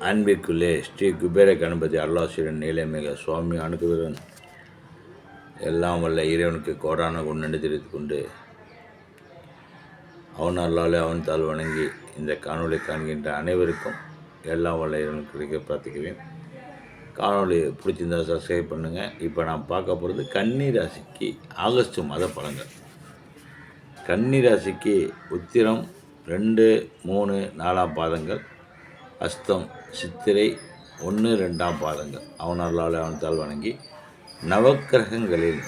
அன்பிற்குள்ளே ஸ்ரீ குபேர கணபதி அருளாசிரியன் நீலமிக சுவாமி அனுகுவரன் எல்லாம் வல்ல இறைவனுக்கு கோடான கொண்டு தெரிவித்துக் கொண்டு அவன் அல்லாலே அவன் தாழ் வணங்கி இந்த காணொலி காண்கின்ற அனைவருக்கும் எல்லாம் வல்ல இறைவனுக்கு கிடைக்க பிரார்த்திக்குவேன் காணொளி பிடிச்சிருந்தா சப்ஸ்கிரைப் பண்ணுங்கள் இப்போ நான் பார்க்க போகிறது கன்னி ராசிக்கு ஆகஸ்ட் மாத பழங்கள் கன்னி ராசிக்கு உத்திரம் ரெண்டு மூணு நாலாம் பாதங்கள் அஸ்தம் சித்திரை ஒன்று ரெண்டாம் பாதங்கள். அவனர்களால் அவனத்தால் வணங்கி நவக்கிரகங்களில்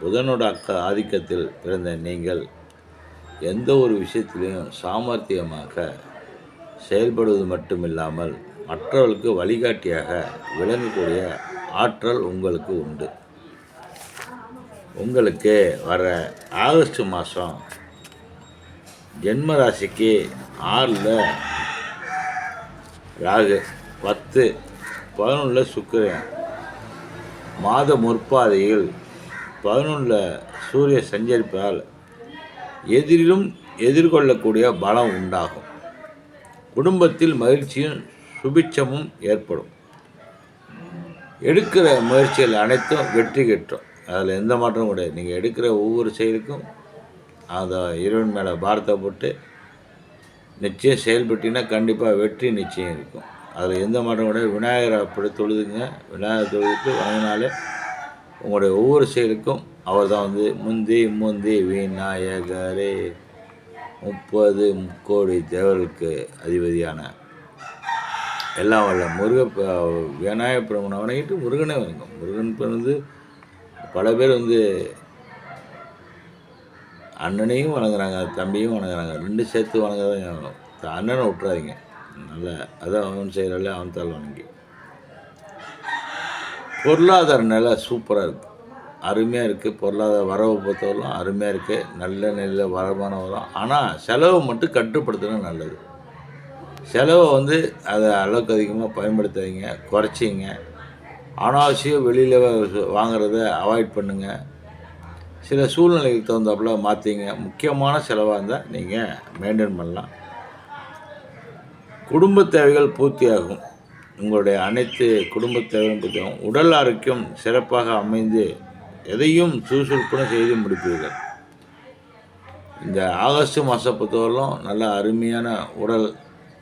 புதனோட அக்க ஆதிக்கத்தில் பிறந்த நீங்கள் எந்த ஒரு விஷயத்திலையும் சாமர்த்தியமாக செயல்படுவது மட்டுமில்லாமல் மற்றவர்களுக்கு வழிகாட்டியாக விளங்கக்கூடிய ஆற்றல் உங்களுக்கு உண்டு. உங்களுக்கு வர ஆகஸ்ட் மாதம் ஜென்மராசிக்கு ஆறில் ராகு பத்து பதினொன்றில் சுக்கிரன். மாத முற்பாதையில் பதினொன்றில் சூரிய சஞ்சரிப்பதால் எதிரிலும் எதிர்கொள்ளக்கூடிய பலம் உண்டாகும். குடும்பத்தில் மகிழ்ச்சியும் சுபிட்சமும் ஏற்படும். எடுக்கிற முயற்சிகள் அனைத்தும் வெற்றி கிட்டும் அதில் எந்த மாற்றமும் கிடையாது. நீங்கள் எடுக்கிற ஒவ்வொரு செயலுக்கும் அதை இறைவன் மேலே பாரத்தை போட்டு நிச்சயம் செயல்பட்டீங்கன்னா கண்டிப்பாக வெற்றி நிச்சயம் இருக்கும். அதில் எந்த மாற்றம் கூட விநாயகரை அப்படி தொழுதுங்க. விநாயகர் தொழுதுட்டு வணங்கினாலே உங்களுடைய ஒவ்வொரு செயலுக்கும் அவர் தான் வந்து முந்தி முந்தி விநாயகரே முப்பது முக்கோடி தேவர்களுக்கு அதிபதியான எல்லாம் வல்ல முருக விநாயகர் பிரமனை. வணங்கிட்டு முருகனே வணங்கும் முருகன் பிறந்து வந்து பல பேர் வந்து அண்ணனையும் வணங்குறாங்க தம்பியும் வணங்குறாங்க ரெண்டு சேர்த்து வணங்குறதான் அண்ணனை விட்டுறாதீங்க. நல்ல அதான் அவன் செய்கிறாள் அவன் தாள் வணங்கி. பொருளாதார நிலை சூப்பராக இருக்குது அருமையாக இருக்குது பொருளாதார வரவை பொறுத்தவரைக்கும் அருமையாக இருக்குது நல்ல நிலையில் வருமானம் வரும் ஆனால் செலவை மட்டும் கட்டுப்படுத்தினா நல்லது. செலவை வந்து அதை அளவுக்கு அதிகமாக பயன்படுத்தாதீங்க குறைச்சிங்க. அனாவசியம் வெளியில் வாங்குறத அவாய்ட் பண்ணுங்கள் சில சூழ்நிலைக்கு தகுந்தாப்புல மாற்றிங்க முக்கியமான செலவாக இருந்தால் நீங்கள் மெயின்டைன் பண்ணலாம். குடும்ப தேவைகள் பூர்த்தியாகும். உங்களுடைய அனைத்து குடும்ப தேவையும் பூர்த்தியாகும். உடல் ஆரோக்கியம் சிறப்பாக அமைந்து எதையும் சுறுசுறுப்புடன் செய்து முடிப்பீர்கள். இந்த ஆகஸ்ட் மாதம் பொறுத்தவரையிலும் நல்ல அருமையான உடல்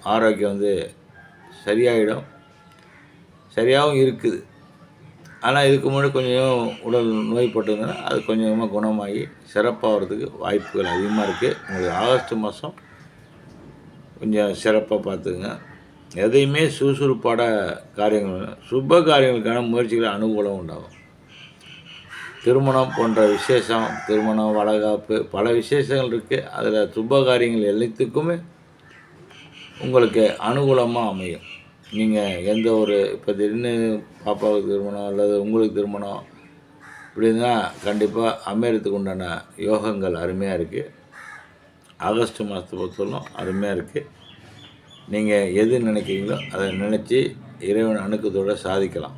ஆரோக்கியம் வந்து சரியாயிடும். சரியாகவும் இருக்குது. ஆனால் இதுக்கு முன்னாடி கொஞ்சம் உடல் நோய்பட்டிருந்ததுன்னா அது கொஞ்சம் கொஞ்சமாக குணமாகி சிறப்பாகிறதுக்கு வாய்ப்புகள் அதிகமாக இருக்குது உங்களுக்கு ஆகஸ்ட் மாதம் கொஞ்சம் சிறப்பாக பார்த்துக்குங்க. எதையுமே சுறுசுறுப்பாட காரியங்கள் சுப காரியங்களுக்கான முயற்சிகள் அனுகூலம் உண்டாகும். திருமணம் போன்ற விசேஷம் திருமணம் வளகாப்பு பல விசேஷங்கள் இருக்குது அதில் சுப காரியங்கள் எல்லாத்துக்குமே உங்களுக்கு அனுகூலமாக அமையும். நீங்கள் எந்த ஒரு இப்போ திடீர்னு பாப்பாவுக்கு திருமணம் அல்லது உங்களுக்கு திருமணம் இப்படின்னா கண்டிப்பாக அமையறதுக்கு உண்டான யோகங்கள் அருமையாக இருக்குது ஆகஸ்ட் மாதத்தை பொறுத்தவரைக்கும் அருமையாக இருக்குது நீங்கள் எது நினைக்கிறீங்களோ அதை நினச்சி இறைவன் அணுக்கத்தோடு சாதிக்கலாம்.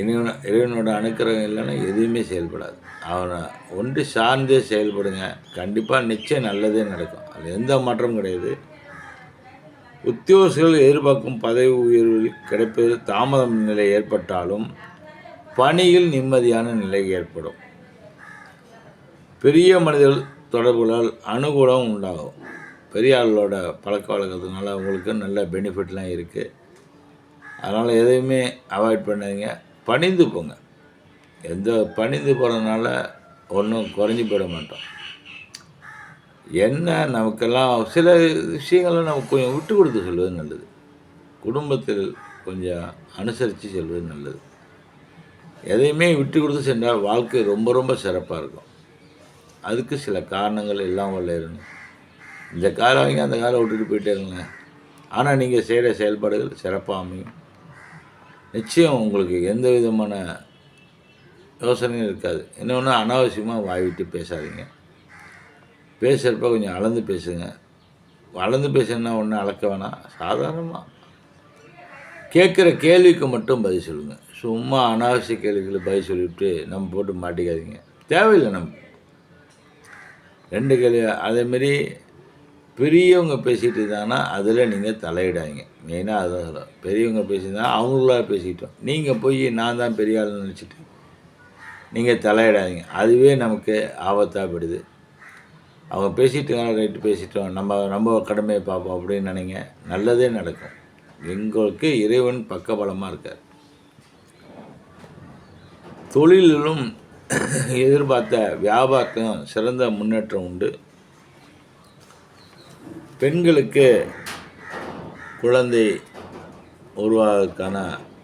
இறைவன் இறைவனோட அணுக்கிறவங்க இல்லைன்னா எதுவுமே செயல்படாது. அவனை ஒன்று சார்ந்தே செயல்படுங்க. கண்டிப்பாக நிச்சயம் நல்லதே நடக்கும். அதில் எந்த மாற்றமும் கிடையாது. உத்தியோகர்கள் எதிர்பார்க்கும் பதவி உயர்வில் கிடைப்பது தாமதம் நிலை ஏற்பட்டாலும் பணியில் நிம்மதியான நிலை ஏற்படும். பெரிய மனிதர்கள் தொடர்புகளால் அனுகூலம் உண்டாகும். பெரிய ஆளோட பழக்க வழக்கத்தினால உங்களுக்கு நல்ல பெனிஃபிட்லாம் இருக்குது அதனால் எதையுமே அவாய்ட் பண்ணாதீங்க. பணிந்து போங்க. எந்த பணிந்து போகிறதுனால ஒன்றும் குறைஞ்சி போயிட மாட்டோம். என்ன நமக்கெல்லாம் சில விஷயங்களை நமக்கு கொஞ்சம் விட்டு கொடுத்து சொல்வது நல்லது. குடும்பத்தில் கொஞ்சம் அனுசரித்து செல்வது நல்லது. எதையுமே விட்டு கொடுத்து சென்றால் வாழ்க்கை ரொம்ப ரொம்ப சிறப்பாக இருக்கும். அதுக்கு சில காரணங்கள் எல்லாம் வரணும் இந்த காலை வாங்கி அந்த காலை விட்டுட்டு போயிட்டேருங்க ஆனால் நீங்கள் செய்கிற செயல்பாடுகள் சிறப்பாக அமையும். நிச்சயம் உங்களுக்கு எந்த விதமான யோசனையும் இருக்காது. இன்னொன்று அனாவசியமாக வாய் விட்டு பேசாதீங்க. பேசுகிறப்ப கொஞ்சம் அளந்து பேசுங்க. அளந்து பேசுனா ஒன்றும் அளக்க வேணாம். சாதாரணமாக கேட்குற கேள்விக்கு மட்டும் பதில் சொல்லுங்கள் சும்மா அனாவசிய கேள்விகளுக்கு பதில் சொல்லிவிட்டு நம்ம போட்டு மாட்டிக்காதீங்க. தேவையில்லை நம்ம. ரெண்டு கேள்வி. அதேமாரி பெரியவங்க பேசிகிட்டு இருந்தாங்கன்னா அதில் நீங்கள் தலையிடாதீங்க. மெயினாக அதுதான் சொல்லுவேன் பெரியவங்க பேசியிருந்தா அவங்களா பேசிக்கிட்டோம். நீங்கள் போய் நான் தான் பெரிய ஆள்னு நினச்சிட்டு நீங்கள் தலையிடாதீங்க. அதுவே நமக்கு ஆபத்தாக போயிடுது அவங்க பேசிட்டு ரைட்டு பேசிட்டோம். நம்ம நம்ம கடமையை பார்ப்போம் அப்படின்னு நினைங்க. நல்லதே நடக்கும். எங்களுக்கு இறைவன் பக்கபலமாக இருக்கார். தொழிலிலும் எதிர்பார்த்த வியாபாரத்திலும் சிறந்த முன்னேற்றம் உண்டு. பெண்களுக்கு குழந்தை உருவாகிறதுக்கான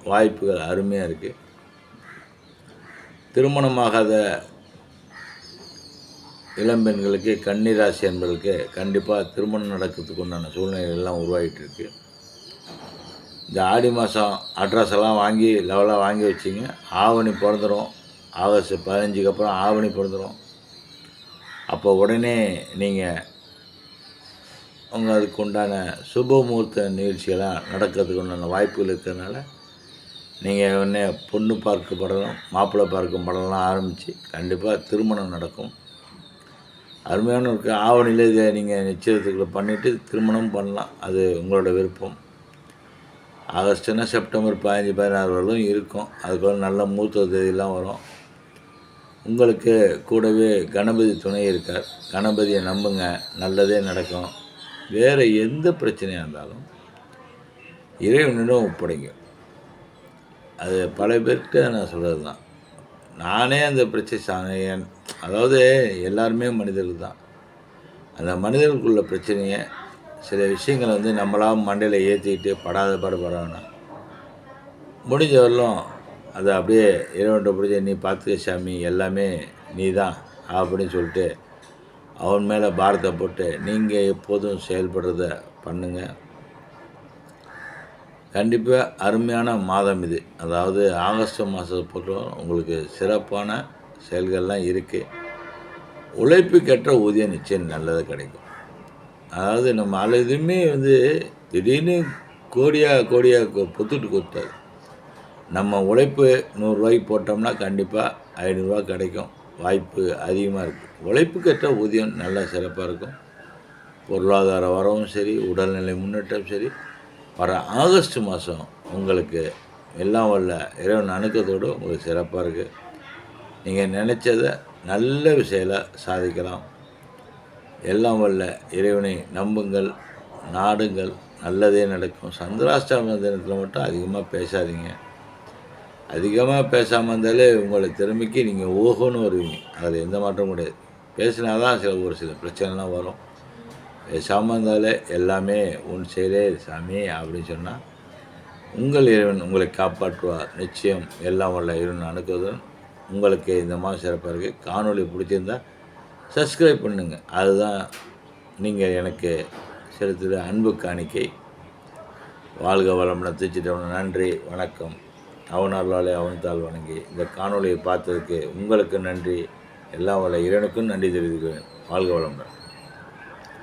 வாய்ப்புகள் அருமையாக இருக்குது திருமணமாகாத இளம்பெண்களுக்கு கன்னிராசி என்பதற்கு கண்டிப்பாக திருமணம் நடக்கிறதுக்கு உண்டான சூழ்நிலைகள் எல்லாம் உருவாகிட்டு இருக்கு. இந்த ஆடி மாதம் அட்ரஸ் எல்லாம் வாங்கி லெவலாக வாங்கி வச்சிங்க. ஆவணி பிறந்துடும் ஆகஸ்ட் பதினஞ்சுக்கு அப்புறம் ஆவணி பிறந்துடும் அப்போ உடனே நீங்கள் உங்கள் அதுக்கு உண்டான சுப முகூர்த்த நிகழ்ச்சியெல்லாம் நடக்கிறதுக்கு உண்டான வாய்ப்புகள் இருக்கிறதுனால நீங்கள் உடனே பொண்ணு பார்க்க படலாம் மாப்பிள்ளை பார்க்கும் படம்லாம் ஆரம்பித்து கண்டிப்பாக திருமணம் நடக்கும். அருமையான இருக்குது ஆவணியில் இதை நீங்கள் நிச்சயத்துக்குள்ள பண்ணிவிட்டு திருமணம் பண்ணலாம். அது உங்களோட விருப்பம். ஆகஸ்ட்னா செப்டம்பர் பதினஞ்சு பதினாறு வரலும் இருக்கும். அதுக்குள்ள நல்ல மூத்த தேதியெல்லாம் வரும். உங்களுக்கு கூடவே கணபதி துணை இருக்கார். கணபதியை நம்புங்க. நல்லதே நடக்கும். வேறு எந்த பிரச்சனையாக இருந்தாலும் இறைவனிடம் ஒப்படைங்க. அது பல பேர்கிட்ட நான் சொல்கிறது தான் நானே அந்த பிரச்சனை சா- அதாவது எல்லாருமே மனிதர்கள் தான் அந்த மனிதர்களுக்குள்ள பிரச்சனையை சில விஷயங்களை வந்து நம்மளாக மண்டையில் ஏற்றிக்கிட்டு படாத பாடு பட முடிஞ்ச வரலும் அதை அப்படியே இறைவன்ட்ட பிடிச்ச நீ பார்த்துக்க சாமி எல்லாமே நீ தான் அப்படின்னு சொல்லிட்டு அவன் மேலே பாரத்தை போட்டு நீங்கள் எப்போதும் செயல்படுறத பண்ணுங்கள் கண்டிப்பாக அருமையான மாதம் இது. அதாவது ஆகஸ்ட் மாதத்தை பொறுத்தவரை உங்களுக்கு சிறப்பான செயல்கள்லாம் இருக்குது உழைப்புக்கேற்ற ஊதியம் நிச்சயம் நல்லது கிடைக்கும். அதாவது நம்ம அதில் வந்து திடீர்னு கோடியாக கோடியாக பொத்துட்டு கொடுத்தாது. நம்ம உழைப்பு நூறுரூவாய்க்கு போட்டோம்னா கண்டிப்பாக ஐநூறுரூவா கிடைக்கும். வாய்ப்பு அதிகமாக இருக்குது உழைப்புக்கேற்ற ஊதியம் நல்லா சிறப்பாக இருக்கும். பொருளாதார வரவும் சரி உடல்நிலை முன்னேற்றம் சரி. வர ஆகஸ்ட் மாதம் உங்களுக்கு எல்லாம் வல்ல. இறைவன் அணுக்கத்தோடு உங்களுக்கு சிறப்பாக இருக்குது நீங்கள் நினச்சதை நல்ல விஷயத்தில் சாதிக்கலாம். எல்லாம் வல்ல இறைவனை நம்புங்கள் நாடுங்கள் நல்லதே நடக்கும். சந்திராஷ்டம தினத்தில் மட்டும் அதிகமாக பேசாதீங்க. அதிகமாக பேசாமல் இருந்தாலே உங்களை திறமைக்கு நீங்கள் ஓஹோன்னு வருவீங்க. அதில் எந்த மாற்றமும் கிடையாது. பேசினா தான் சில ஒரு சில பிரச்சனைலாம் வரும். பேசாமல் இருந்தாலே எல்லாமே உன் செயலே சாமி அப்படின்னு சொன்னால் உங்கள் இறைவன் உங்களை காப்பாற்றுவார். நிச்சயம் எல்லாம் வல்ல இறைவன் அணுக்குவதுடன் உங்களுக்கு இந்த மாதிரி சிறப்பாக இருக்குது காணொலி பிடிச்சிருந்தா சப்ஸ்கிரைப் பண்ணுங்கள் அதுதான் நீங்கள் எனக்கு செலுத்துகிற அன்பு காணிக்கை. வாழ்க வளமுடன் திருச்சிட்டவன. நன்றி. வணக்கம். அவனாலே அவன்தால் வணங்கி. இந்த காணொலியை பார்த்ததுக்கு உங்களுக்கு நன்றி. எல்லா வல்ல. இறைவனுக்கும் நன்றி தெரிவிக்கிறேன் வாழ்க வளமுடன்.